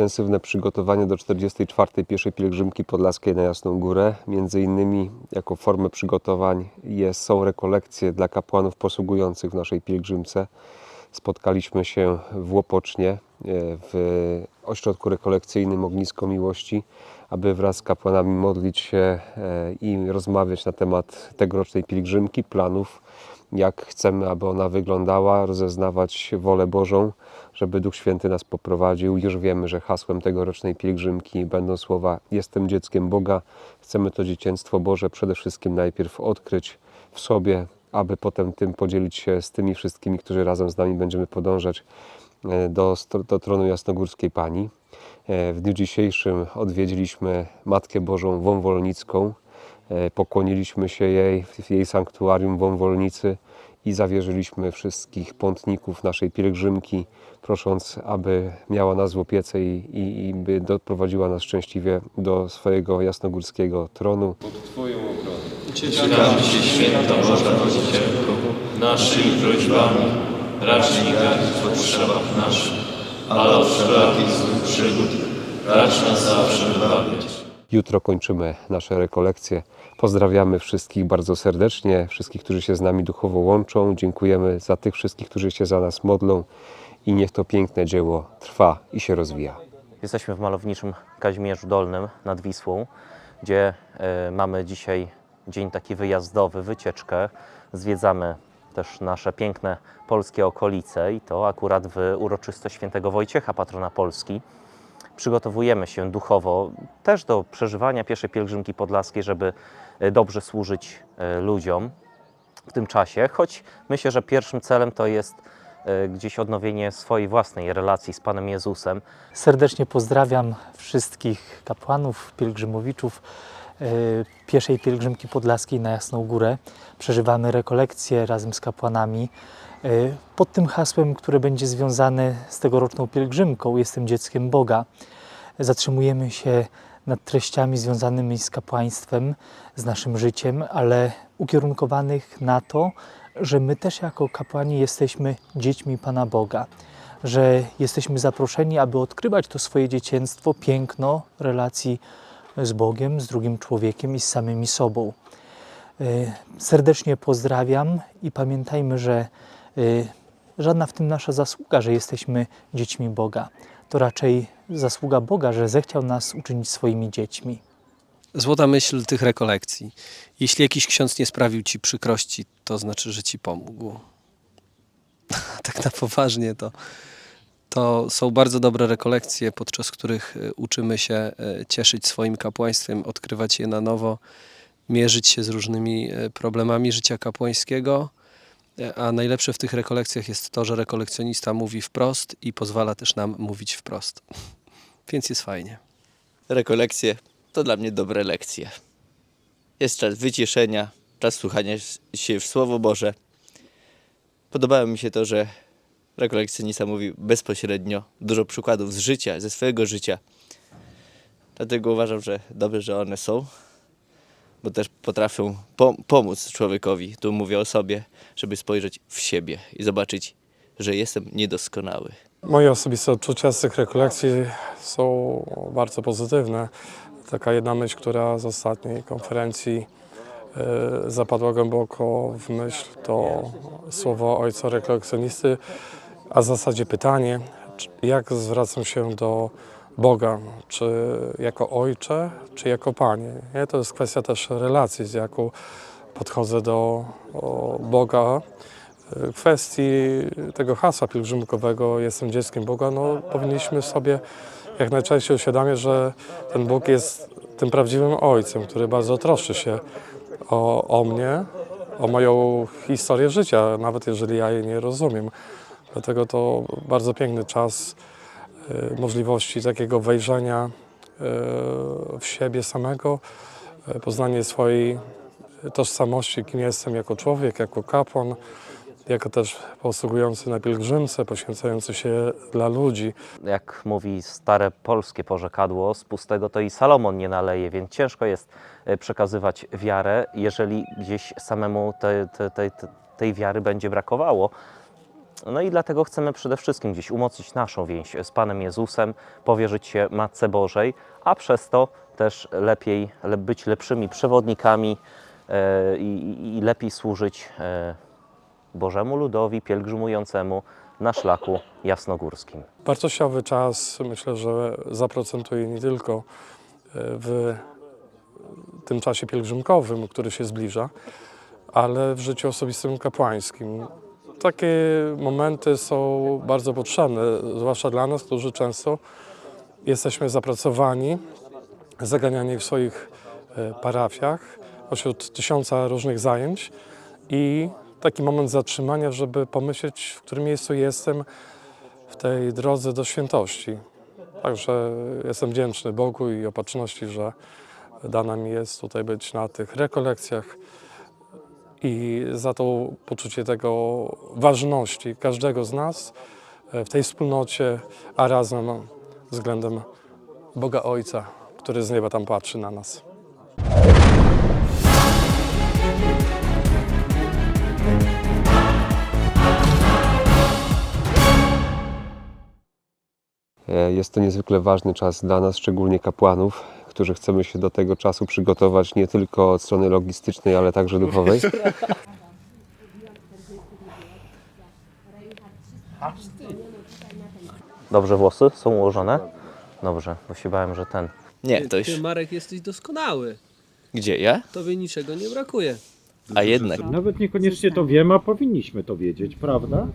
intensywne przygotowanie do 44. pieszej pielgrzymki podlaskiej na Jasną Górę. Między innymi jako formę przygotowań jest, są rekolekcje dla kapłanów posługujących w naszej pielgrzymce. Spotkaliśmy się w Łopocznie e, w ośrodku rekolekcyjnym Ognisko Miłości, aby wraz z kapłanami modlić się e, i rozmawiać na temat tegorocznej pielgrzymki, planów, jak chcemy, aby ona wyglądała, rozeznawać wolę Bożą, żeby Duch Święty nas poprowadził. Już wiemy, że hasłem tegorocznej pielgrzymki będą słowa Jestem dzieckiem Boga. Chcemy to dzieciństwo Boże przede wszystkim najpierw odkryć w sobie, aby potem tym podzielić się z tymi wszystkimi, którzy razem z nami będziemy podążać e, do, do tronu Jasnogórskiej Pani. E, W dniu dzisiejszym odwiedziliśmy Matkę Bożą Wąwolnicką. E, Pokłoniliśmy się jej w jej sanktuarium Wąwolnicy i zawierzyliśmy wszystkich pątników naszej pielgrzymki, prosząc, aby miała nas w opiece i, i, i by doprowadziła nas szczęśliwie do swojego jasnogórskiego tronu. Uciekamy się, święta Boża Rodzicielko, naszymi prośbami, racz nie gardzić w potrzebach naszych, ale od wszelakich złych przygód, racz nas zawsze wybawiać. Jutro kończymy nasze rekolekcje. Pozdrawiamy wszystkich bardzo serdecznie, wszystkich, którzy się z nami duchowo łączą. Dziękujemy za tych wszystkich, którzy się za nas modlą i niech to piękne dzieło trwa i się rozwija. Jesteśmy w malowniczym Kazimierzu Dolnym nad Wisłą, gdzie e, mamy dzisiaj dzień taki wyjazdowy, wycieczkę. Zwiedzamy też nasze piękne polskie okolice i to akurat w uroczystość świętego Wojciecha, patrona Polski. Przygotowujemy się duchowo też do przeżywania pierwszej pielgrzymki podlaskiej, żeby e, dobrze służyć e, ludziom w tym czasie, choć myślę, że pierwszym celem to jest e, gdzieś odnowienie swojej własnej relacji z Panem Jezusem, Serdecznie pozdrawiam wszystkich kapłanów, pielgrzymowiczów pieszej pielgrzymki podlaskiej na Jasną Górę. Przeżywamy rekolekcje razem z kapłanami e, pod tym hasłem, które będzie związane z tegoroczną pielgrzymką Jestem dzieckiem Boga. Zatrzymujemy się nad treściami związanymi z kapłaństwem, z naszym życiem, ale ukierunkowanych na to, że my też jako kapłani jesteśmy dziećmi Pana Boga że jesteśmy zaproszeni, aby odkrywać to swoje dzieciństwo, piękno relacji z Bogiem, z drugim człowiekiem i z samymi sobą. Y, Serdecznie pozdrawiam i pamiętajmy, że y, żadna w tym nasza zasługa, że jesteśmy dziećmi Boga. To raczej zasługa Boga, że zechciał nas uczynić swoimi dziećmi. Złota myśl tych rekolekcji. Jeśli jakiś ksiądz nie sprawił ci przykrości, to znaczy, że ci pomógł. tak na poważnie to, to są bardzo dobre rekolekcje, podczas których e, uczymy się e, cieszyć swoim kapłaństwem, odkrywać je na nowo, mierzyć się z różnymi e, problemami życia kapłańskiego. A najlepsze w tych rekolekcjach jest to, że rekolekcjonista mówi wprost i pozwala też nam mówić wprost. Więc jest fajnie. rekolekcje to dla mnie dobre lekcje. Jest czas wyciszenia, czas słuchania się w Słowo Boże. Podobało mi się to, że rekolekcjonista mówi bezpośrednio, dużo przykładów z życia, ze swojego życia. Dlatego uważam, że dobrze, że one są, bo też potrafią po pomóc człowiekowi, tu mówię o sobie, żeby spojrzeć w siebie i zobaczyć, że jestem niedoskonały. Moje osobiste odczucia z tych rekolekcji są bardzo pozytywne. Taka jedna myśl, która z ostatniej konferencji e, zapadła głęboko w myśl, to słowo ojca rekolekcjonisty, a w zasadzie pytanie, jak zwracam się do Boga, czy jako ojcze, czy jako panie. Nie? To jest kwestia też relacji, z jaką podchodzę do Boga, kwestii tego hasła pielgrzymkowego Jestem dzieckiem Boga, no powinniśmy sobie jak najczęściej uświadamiać, że ten Bóg jest tym prawdziwym Ojcem, który bardzo troszczy się o, o mnie, o moją historię życia, nawet jeżeli ja jej nie rozumiem. Dlatego to bardzo piękny czas e, możliwości takiego wejrzenia e, w siebie samego, e, poznanie swojej tożsamości, kim jestem jako człowiek, jako kapłan, jako też posługujący na pielgrzymce, poświęcający się dla ludzi. jak mówi stare polskie porzekadło, z pustego to i Salomon nie naleje, więc ciężko jest przekazywać wiarę, jeżeli gdzieś samemu te, te, te, te, tej wiary będzie brakowało. No i dlatego chcemy przede wszystkim gdzieś umocnić naszą więź z Panem Jezusem, powierzyć się Matce Bożej, a przez to też lepiej le- być lepszymi przewodnikami e, i lepiej służyć e, Bożemu ludowi pielgrzymującemu na szlaku jasnogórskim. Wartościowy czas myślę, że zaprocentuje nie tylko e, w tym czasie pielgrzymkowym, który się zbliża, ale w życiu osobistym kapłańskim. Takie momenty są bardzo potrzebne, zwłaszcza dla nas, którzy często jesteśmy zapracowani, zaganiani w swoich e, parafiach, pośród tysiąca różnych zajęć i taki moment zatrzymania, żeby pomyśleć, w którym miejscu jestem, w tej drodze do świętości. Także jestem wdzięczny Bogu i opatrzności, że dana mi jest tutaj być na tych rekolekcjach i za to poczucie tego ważności każdego z nas e, w tej wspólnocie, a razem względem Boga Ojca, który z nieba tam patrzy na nas. E, Jest to niezwykle ważny czas dla nas, szczególnie kapłanów, którzy chcemy się do tego czasu przygotować nie tylko od strony logistycznej, ale także duchowej. Dobrze włosy są ułożone? Dobrze, bo się bałem, że ten. Nie, to już... Ty, Marek, jesteś doskonały. Gdzie, ja? Tobie niczego nie brakuje. A jednak. Nawet niekoniecznie to wiemy, a powinniśmy to wiedzieć, prawda?